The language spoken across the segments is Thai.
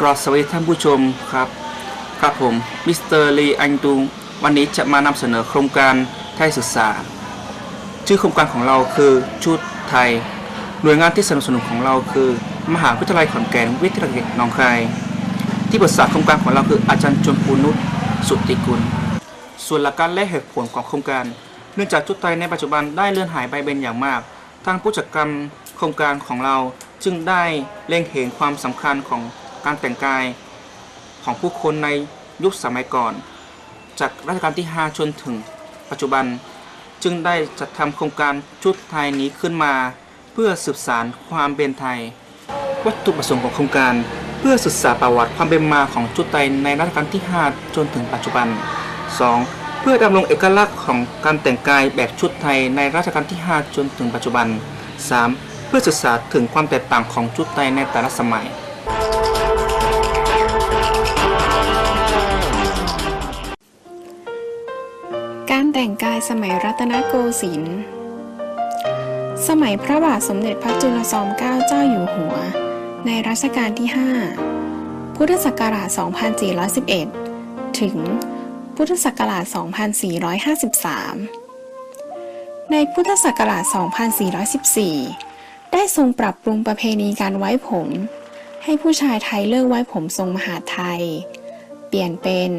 กรอสวัสดีท่านผู้ชมครับ ครับผมมิสเตอร์ลีอันตุงวันนี้จะมานำเสนอโครงการไทยศึกษา ชื่อโครงการของเราคือชุดไทย หน่วยงานที่สนับสนุนของเราคือ มหาวิทยาลัยขอนแก่นวิทยาลัยหนองคาย ที่ปรึกษาโครงการของเราคืออาจารย์ชมพูนุชสุติกุล ส่วนหลักการและเหตุผลของโครงการ เนื่องจากชุดไทยในปัจจุบันได้เลื่อนหายไปเป็นอย่างมากทางผู้จัดการโครงการของเราจึงได้เล็งเห็นความสำคัญของ การแต่งกายของผู้คนในยุคสมัยก่อน จากรัชกาลที่ 5 จนถึงปัจจุบัน จึงได้จัดทำโครงการชุดไทยนี้ขึ้นมา เพื่อสืบสานความเป็นไทย วัตถุประสงค์ของโครงการ เพื่อศึกษาประวัติความเป็นมาของชุดไทยในรัชกาลที่ 5 จนถึงปัจจุบัน 2. เพื่อดำรงเอกลักษณ์ของการแต่งกายแบบชุดไทยในรัชกาลที่ 5 จนถึงปัจจุบัน 3. เพื่อศึกษาถึงความแตกต่างของชุดไทยในแต่ละสมัย แต่งกายสมัยรัตนโกสินทร์ สมัยพระบาทสมเด็จพระจุลจอมเกล้าเจ้าอยู่หัว ในรัชกาลที่ 5 พุทธศักราช 2411 ถึง พุทธศักราช 2453 ในพุทธศักราช 2414 ได้ทรงปรับปรุงประเพณีการไว้ผม ให้ผู้ชายไทยเลิกไว้ผมทรงมหาไทย เปลี่ยนเป็น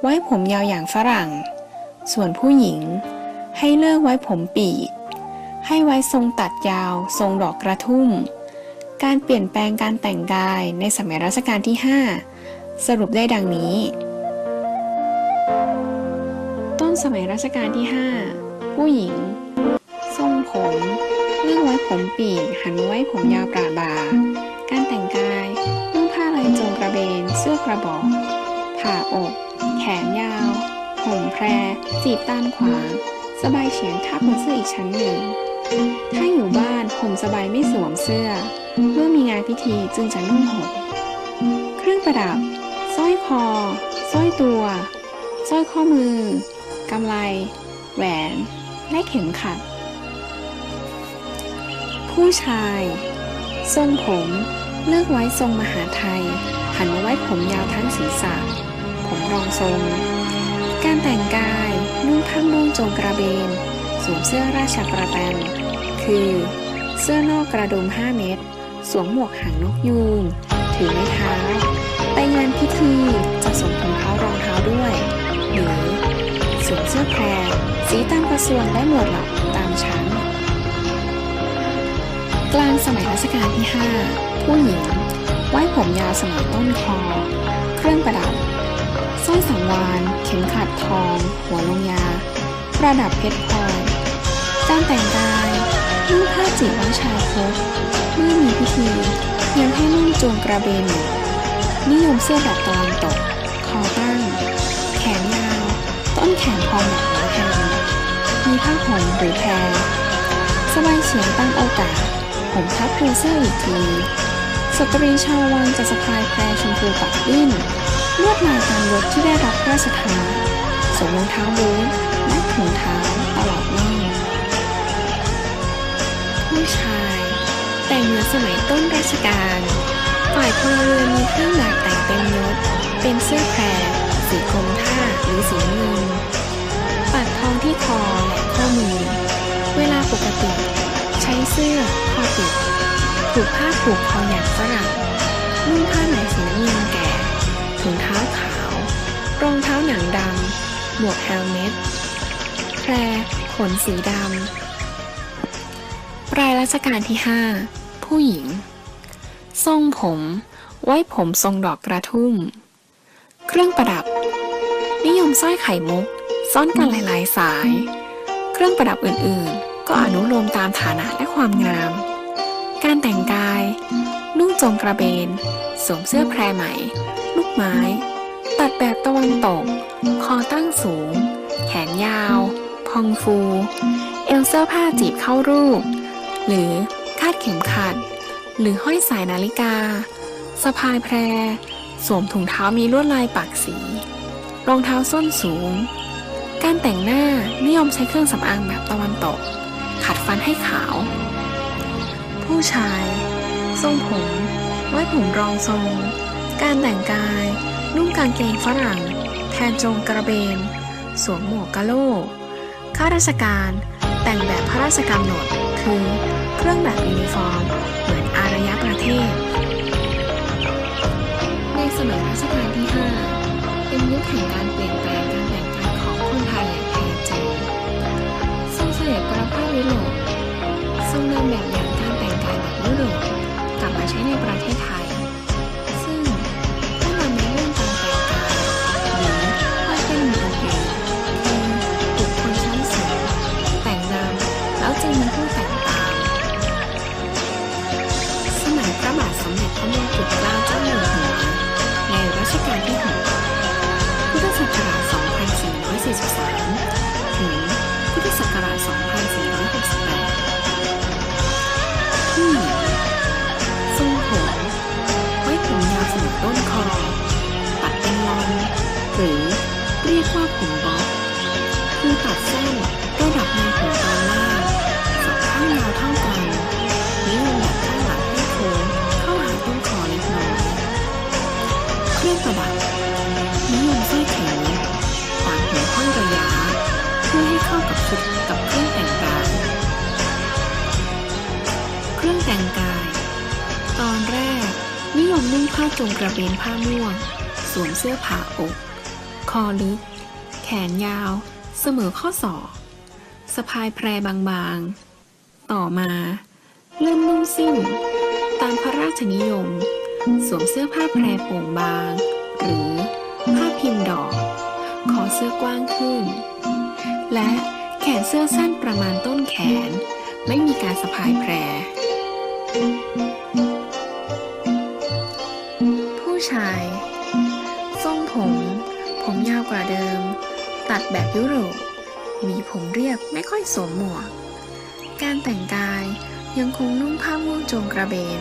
ไว้ผมยาวอย่างฝรั่ง ส่วนผู้หญิง ให้เลิกไว้ผมปีก ให้ไว้ทรงตัดยาว ทรงดอกกระทุ่ม การเปลี่ยนแปลงการแต่งกายในสมัยรัชกาลที่ 5 สรุปได้ดังนี้ ต้นสมัยรัชกาลที่ 5 ผู้หญิง ทรงผมเลือกไว้ผมปีก หันไว้ผมยาวปราบ่าการแต่งกายนุ่งผ้าลายจงกระเบน เสื้อกระบอกผ่าอก แขนยาว ห่มแพร จีบตามขวางสบายเฉียงทับบนเสื้ออีกชั้นหนึ่ง ถ้าอยู่บ้านห่มสบายไม่สวมเสื้อ เมื่อมีงานพิธีจึงจะนุ่งห่ม เครื่องประดับ สร้อยคอ สร้อยตัว สร้อยข้อมือ กำไล แหวน และเข็มขัด ผู้ชาย ทรงผม เลือกไว้ทรงมหาไทย หันมาไว้ผมยาวทั้งศีรษะ ผมรองทรง การแต่งกายนุ่งผ้านุ่งจงกระเบนสวมเสื้อราชประแตนคือ เสื้อนอกกระดุม5 เม็ดสวมหมวกหางนกยูงถือไม้เท้า ไปงานพิธีจะสวมถุงเท้ารองเท้าด้วยหรือสวมเสื้อแพรสีตามกระทรวงได้หมวดหลักตามชั้น กลางสมัยรัชกาลที่ 5 ผู้หญิง ไว้ผมยาวสมอต้นคอ เครื่องประดับ สร้อยสังวานเข็มขัดทอง หัวลงยา ประดับเพชรพลอยการแต่งกายนุ่งผ้าจีบไว้ชายคกเมื่อมีพิธียังให้นุ่งจงกระเบน นิยมเสื้อแบบตะวันตก คอตั้ง แขนยาว ต้นแขนพองหนักหนาแผ่นมีผ้าห่มหรือแพรสบายเฉียงตั้งโอกาสผมทับตัวเสื้ออีกที สตรีชาววังจะสะพายแพรชมพูปักดิ้น ลวดลายตามยศที่ได้รับพระราชทานสวมรองเท้าบูทและถุงเท้าตลอดน่องผู้ชาย แต่งเหมือนสมัยต้นราชการ ฝ่ายพลเรือนมีเครื่องแบบแต่งเต็มยศเป็นเสื้อแพรสีกรมท่าหรือสีเงินปักทองที่คอและข้อมือ เวลาปกติ ใช้เสื้อคอติดผูกผ้าผูกคออย่างฝรั่งนุ่งผ้าไหมสีน้ำเงินแก่ ขาว รองเท้าหนังดำ หมวกเฮลเมตแพรขนสีดำปลายรัชกาลที่ 5 ผู้หญิง ทรงผม ไว้ผมทรงดอกกระทุ่ม เครื่องประดับ นิยมสร้อยไข่มุก ซ่อนกันหลายๆสาย เครื่องประดับอื่นๆ ก็อนุโลมตามฐานะและความงาม การแต่งกาย นุ่งจงกระเบน สวมเสื้อแพรไหม ลูกไม้ ตะวันตก คอตั้งสูง แขนยาว พองฟู เอวเสื้อผ้าจีบเข้ารูป หรือคาดเข็มขัด หรือห้อยสายนาฬิกา สะพายแพร สวมถุงเท้ามีลวดลายปักสี รองเท้าส้นสูง การแต่งหน้านิยมใช้เครื่องสำอางแบบตะวันตก ขัดฟันให้ขาว ผู้ชาย ทรงผมไว้ผมรองทรง การแต่งกาย นุ่งกางเกงฝรั่ง แทนจงกระเบน สวมหมวกกะโหลกข้าราชการแต่งแบบพระราชกำหนด คือเครื่องแบบยูนิฟอร์ม เหมือนอารยประเทศ ในสมัยรัชกาลที่ 5 เป็นยุคแห่งการเปลี่ยนแปลงการแต่งกายของคนไทยอย่างแท้จริงทรงเสด็จประพาสยุโรปทรงนำแบบอย่างการแต่งกายแบบยุโรปกลับมาใช้ในประเทศไทย เครื่องประดับนิยมใสร้อยแขนต่างหูห้อยระยะเพื่อให้เข้ากับชุดกับเครื่องแต่งกาย เครื่องแต่งกาย ตอนแรก นิยมนุ่งผ้าจงกระเบนผ้าม่วง สวมเสื้อผ้าอก คอลึก แขนยาว เสมอข้อศอกสะพายแพรบางๆ ต่อมาเริ่มนุ่งสิ้น ตามพระราชนิยม สวมเสื้อผ้าแพรโป่งบาง หรือผ้าพิมพ์ดอก คอเสื้อกว้างขึ้น และแขนเสื้อสั้นประมาณต้นแขน ไม่มีการสะพายแพร ผู้ชาย ทรงผม ผมยาวกว่าเดิม ตัดแบบยุโรป มีผมเรียบไม่ค่อยสวมหมวก การแต่งกายยังคงนุ่งผ้าม่วงโจงกระเบน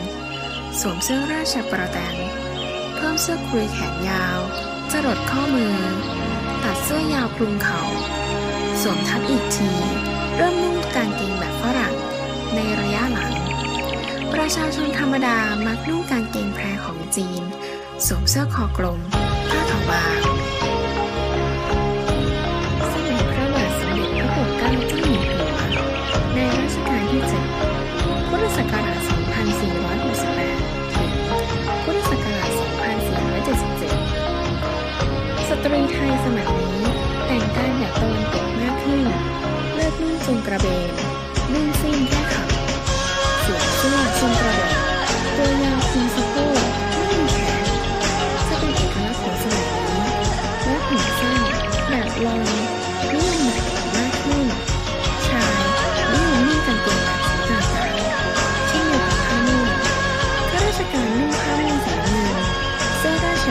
สวมเสื้อราชประแตน มเสื้อคลุยแขนยาว จรดข้อมือ ตัดเสื้อยาวคลุมเขา่าสวมทับอีกที เริ่มนุ่งกางเกงแบบฝรั่ง ในระยะหลัง ประชาชนธรรมดามักนุ่งกางเกงแพรของจีน สวมเสื้อคอกลม ผ้าขาวบาง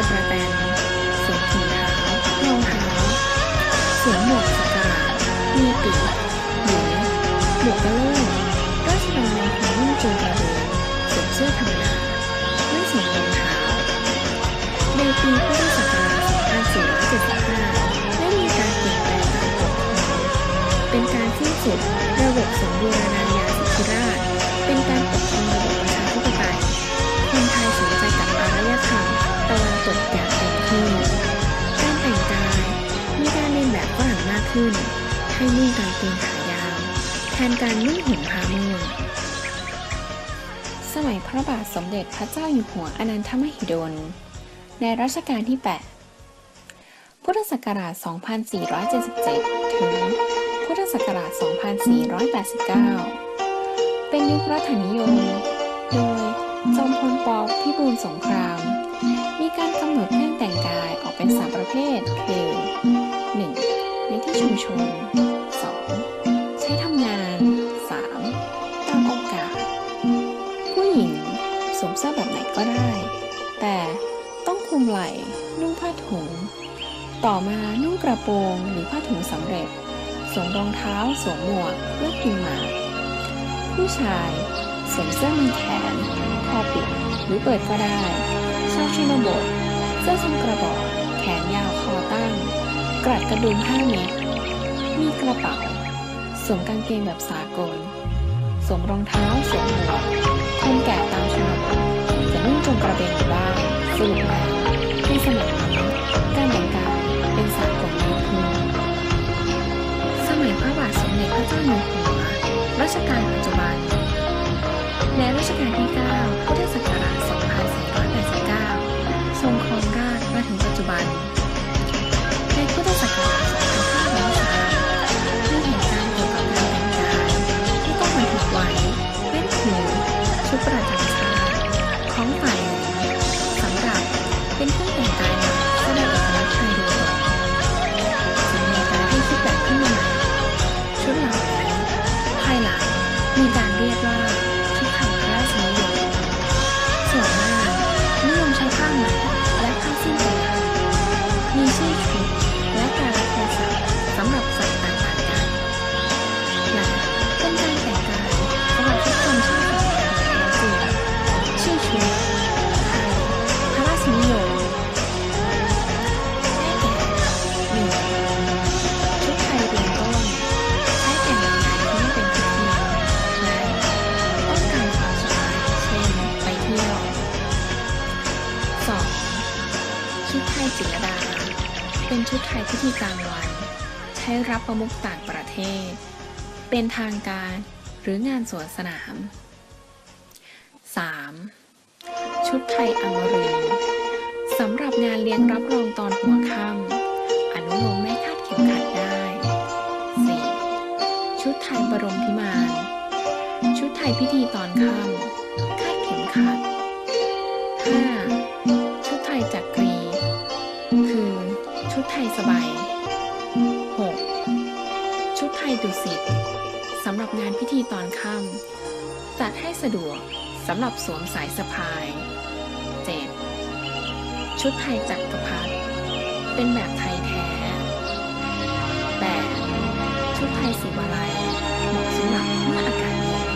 สื้อราชประแตนสวมถุงเท้ารองเท้าสวมหมวกสักการะมีปีกหรือหมวกกระโหลกราชดำเนินคงนุ่งโจงกระเบนสวมเสื้อธรรมดาไม่สวมรองเท้าในปีพุทธศักราช2475ได้มีการเปลี่ยนแปลงรปกครองเป็นการสิ้นสุดระบบสมบูรณา ขึ้น ให้นุ่งกางเกงขายาวแทนการนุ่งห่มผ้าม่วงสมัยพระบาทสมเด็จพระเจ้าอยู่หัวอนันทมหิดล ในรัชกาลที่ 8 พุทธศักราช 2477 ถึง พุทธศักราช 2489 เป็นยุครัฐนิยม โดยจอมพลปพิบูลสงคราม มีการกำหนดเครื่องแต่งกายออกเป็น3ประเภท คือ 1. ในที่ชุมชน 2. ใช้ทำงาน 3. ตามโอกาส ผู้หญิงสวมเสื้อแบบไหนก็ได้ แต่ต้องคลุมไหล่นุ่งผ้าถุง ต่อมานุ่งกระโปรงหรือผ้าถุงสำเร็จสวมรองเท้าสวมหมวกเลือกพิมพ์หมากผู้ชายสวมเสื้อมีแขนคอปิดหรือเปิดก็ได้ชาวชนบทเสื้อทรงกระบอก กรัดกระดุม5เมตร มีกระเป๋า สวมกางเกงแบบสากล สวมรองเท้า สวมหมวกคนแก่ตามชนบทจะนุ่งจงกระเบนบ้างสรุปแล้วในสมัยนั้นการแต่งกายเป็นสากลมากขึ้สมัยพระบาทสมเด็จพระเจ้าอยู่หัวรัชกาลปัจจุบัน และรัชกาลที่9 ประมุขต่างประเทศ เป็นทางการหรืองานสวนสนาม 3. ชุดไทยอมรินทร์สำหรับงานเลี้ยงรับรองตอนหัวค่ำำหรับสวมสายสะพาย 7. ชุดไทยจักรพรรดิเป็นแบบไทยแท้ 8. ชุดไทยสีวาลัยเหมาะสำหรับเมื่ออากาศเย็น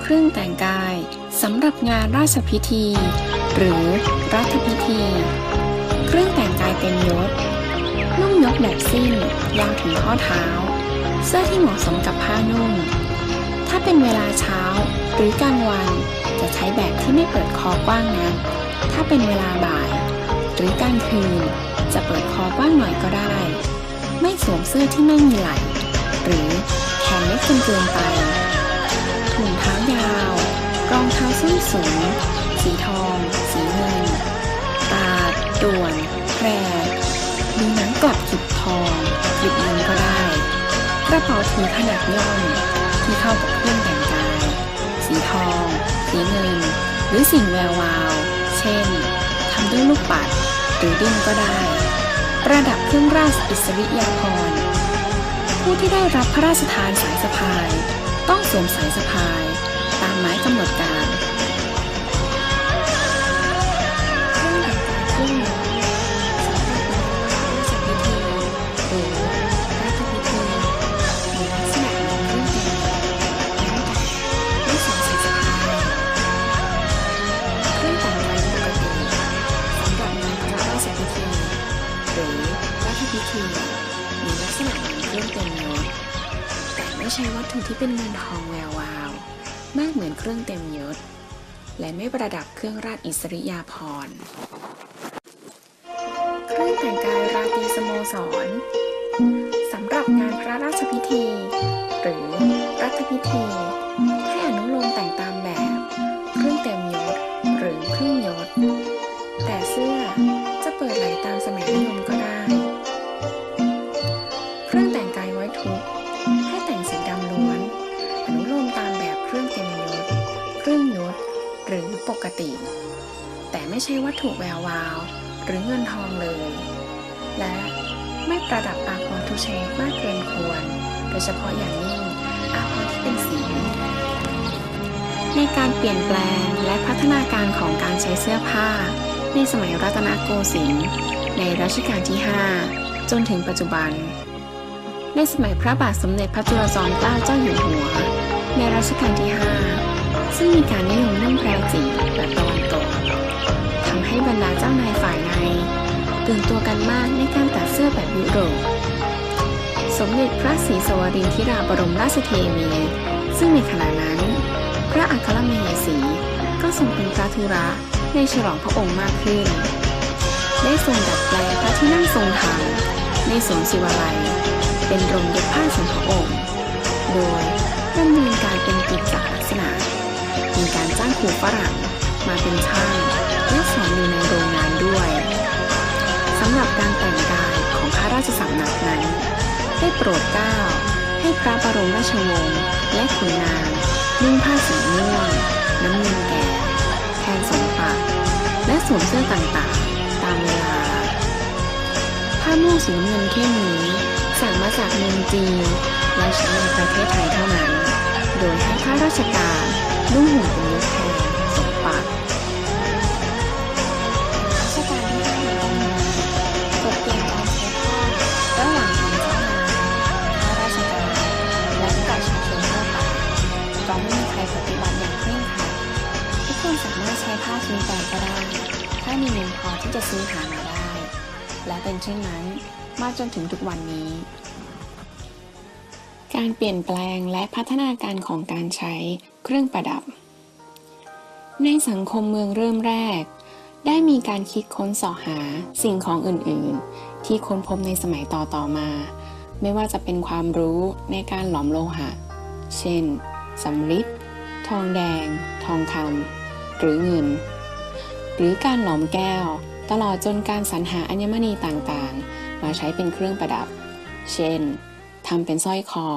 เครื่องแต่งกายสำหรับงานราชพิธี หรือรัฐพิธี เครื่องแต่งกายเต็มยศนุ่งยกแบบสิ้นยาวถึงข้อเท้า เสื้อที่เหมาะสมกับผ้านุ่ง ถ้าเป็นเวลาเช้าหรือกลางวันจะใช้แบบที่ไม่เปิดคอกว้างนะถ้าเป็นเวลาบ่าย หรือกลางคืนจะเปิดคอกว้างหน่อยก็ได้ ไม่สวมเสื้อที่ไม่มีไหล่หรือแขนเล็กจนเกินไป ถุงเท้ายาว รองเท้าส้นสูง สีทอง สีเงิน ตาด่วนแพรมีหนังกลับกลิบทองกลิบเงินก็ได้ ระเป๋าถือขนาดย่อมที่เข้ากับเครื่องแต่งกาย สีทอง สีเงิน หรือสิ่งแวววาว เช่นทำด้วยลูกปัดหรือดิ้นก็ได้ ประดับเครื่องราชอิสริยาภรณ์ ผู้ที่ได้รับพระราชทานสายสะพาย ต้องสวมสายสะพาย ตามหมายกำหนดการ เป็นเงินทองแวววาว มากเหมือนเครื่องเต็มยศ และไม่ประดับเครื่องราชอิสริยาภรณ์เครื่องแต่งกายราตรีสโมสรสำหรับงานพระราชพิธี หรือรัฐพิธี ให้อนุโลมแต่งตามแบบ เครื่องเต็มยศหรือครึ่งยศ แต่เสื้อจะเปิดไหลตามสมัยนิยมก็ได้ เครื่องแต่งกายไว้ทุกข์ กติ แต่ไม่ใช่วัตถุแวววาว หรือเงินทองเลย และไม่ประดับอาภรทุกชนิดมากเกินควร โดยเฉพาะอย่างยิ่งอาภรที่เป็นสีในการเปลี่ยนแปลงและพัฒนาการของการใช้เสื้อผ้า ในสมัยรัตนโกสินทร์ในรัชกาลที่ 5 จนถึงปัจจุบัน ในสมัยพระบาทสมเด็จพระจุลจอมเกล้าเจ้าอยู่หัว ในรัชกาลที่ 5 ซึ่งมีการนิยมนุ่งแพรจีแบบตะวันตกทำให้บรรดาเจ้านายฝ่ายในตื่นตัวกันมากในการตัดเสื้อแบบยุโรปสมเด็จพระศรีสวรินทิราบรมราชเทวีซึ่งในขณะนั้น พระอัครมเหสีก็ทรงเป็นพระธุระในฉลองพระองค์มากขึ้น ได้ทรงดัดแปลงพระที่นั่งทรงธรรมในสวนศิวาลัย เป็นโรงเย็บผ้าส่วนพระองค์ โดยดำเนินการเป็นกิจจลักษณะมีกาางหูฝรั่งมาเป็นช่างและสอนอยู่ในโรงงานด้วยสำหรับการแต่งกายของข้าราชสำนักนั้น ได้โปรดเกล้าให้พระบรมราชวงศ์และขุนนางนุ่งผ้าสีม่วงน้ำเงินแก่แทนสมปักและสวมเสื้อต่างๆ ตามเวลาผ้าม่วงสีเงินเข้มนี้สั่งมาจากเมืองจีนและใช้ในประเทศไทยเท่านั้น โดยให้ข้าราชการนุ่งห่มเป็น ยศแทนสมปักราชการที่ห้าในตำนนกฎเกณฑ์การใช้ผ้าระหว่างของเจ้านายข้าราชการและประชาชนทั่วไปก็ไม่มีใครปฏิบัติอย่างเคร่งครัดทุกคนสามารถใช้ผ้าชนิดใดก็ได้ ถ้ามีเงินพอที่จะซื้อหามาได้ และเป็นเช่นนั้นมาจนถึงทุกวันนี้ การเปลี่ยนแปลงและพัฒนาการของการใช้เครื่องประดับ ในสังคมเมืองเริ่มแรก ได้มีการคิดค้นสาะหาสิ่งของอื่น ๆ ที่ค้นพบในสมัยต่อ ๆ มา ไม่ว่าจะเป็นความรู้ในการหลอมโลหะ เช่นสำริดทองแดง ทองคำหรือเงิน หรือการหลอมแก้ว ตลอดจนการสรรหาอัญมณีต่างๆ มาใช้เป็นเครื่องประดับ เช่นทำเป็นสร้อยคอ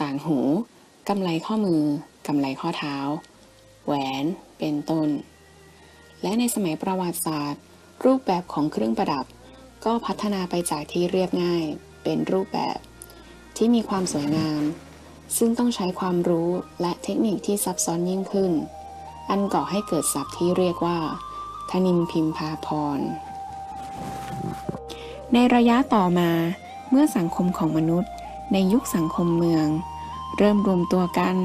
ต่างหูกำไลข้อมือกำไลข้อเท้า แหวน เป็นต้น และในสมัยประวัติศาสตร์ รูปแบบของเครื่องประดับ ก็พัฒนาไปจากที่เรียบง่าย เป็นรูปแบบ ที่มีความสวยงาม ซึ่งต้องใช้ความรู้และเทคนิคที่ซับซ้อนยิ่งขึ้น อันก่อให้เกิดศัพท์ที่เรียกว่า ธนินพิมพาพร ในระยะต่อมาเมื่อสังคมของมนุษย์ ในยุคสังคมเมือง เริ่มรวมตัวกัน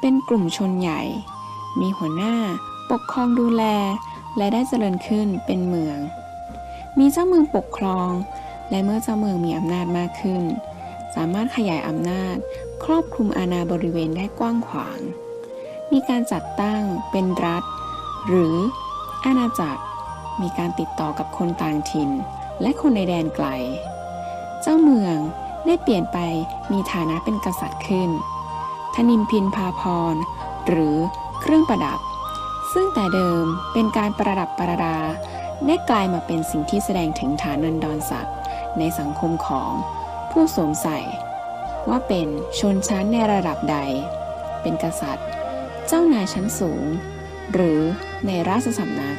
เป็นกลุ่มชนใหญ่ มีหัวหน้า ปกครองดูแล และได้เจริญขึ้นเป็นเมือง มีเจ้าเมืองปกครอง และเมื่อเจ้าเมืองมีอำนาจมากขึ้น สามารถขยายอำนาจ ครอบคลุมอาณาบริเวณได้กว้างขวาง มีการจัดตั้งเป็นรัฐ หรืออาณาจักร มีการติดต่อกับคนต่างถิ่น และคนในแดนไกล เจ้าเมืองได้เปลี่ยนไปมีฐานะเป็นกษัตริย์ขึ้นธนิมพินพาพร หรือ เครื่องประดับ ซึ่งแต่เดิมเป็นการประดับประดาได้กลายมาเป็นสิ่งที่แสดงถึงฐานันดรศักดิ์ในสังคมของผู้สวมใส่ ว่าเป็นชนชั้นในระดับใด เป็นกษัตริย์ เจ้านายชั้นสูง หรือในราชสำนัก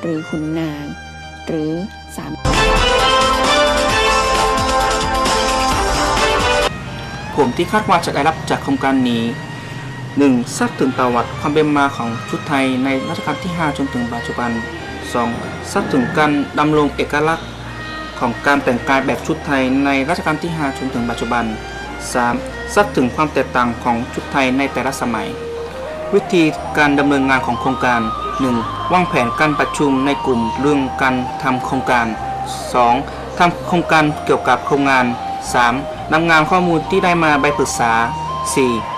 หรือขุนนาง หรือสามผมที่คาดว่าจะได้รับจากโครงการนี้ 1. ทราบถึงประวัติความเป็นมาของชุดไทยในรัชกาลที่ 5 จนถึงปัจจุบัน 2. ทราบถึงการดำรงเอกลักษณ์ของการแต่งกายแบบชุดไทยในรัชกาลที่ 5 จนถึงปัจจุบัน 3. ทราบถึงความแตกต่างของชุดไทยในแต่ละสมัย วิธีการดำเนินงานของโครงการ 1. วางแผนการประชุมในกลุ่มเรื่องการทำโครงการ 2. ทำโครงการเกี่ยวกับโครงงาน 3. นำงานข้อมูลที่ได้มาใบปรึกษา 4.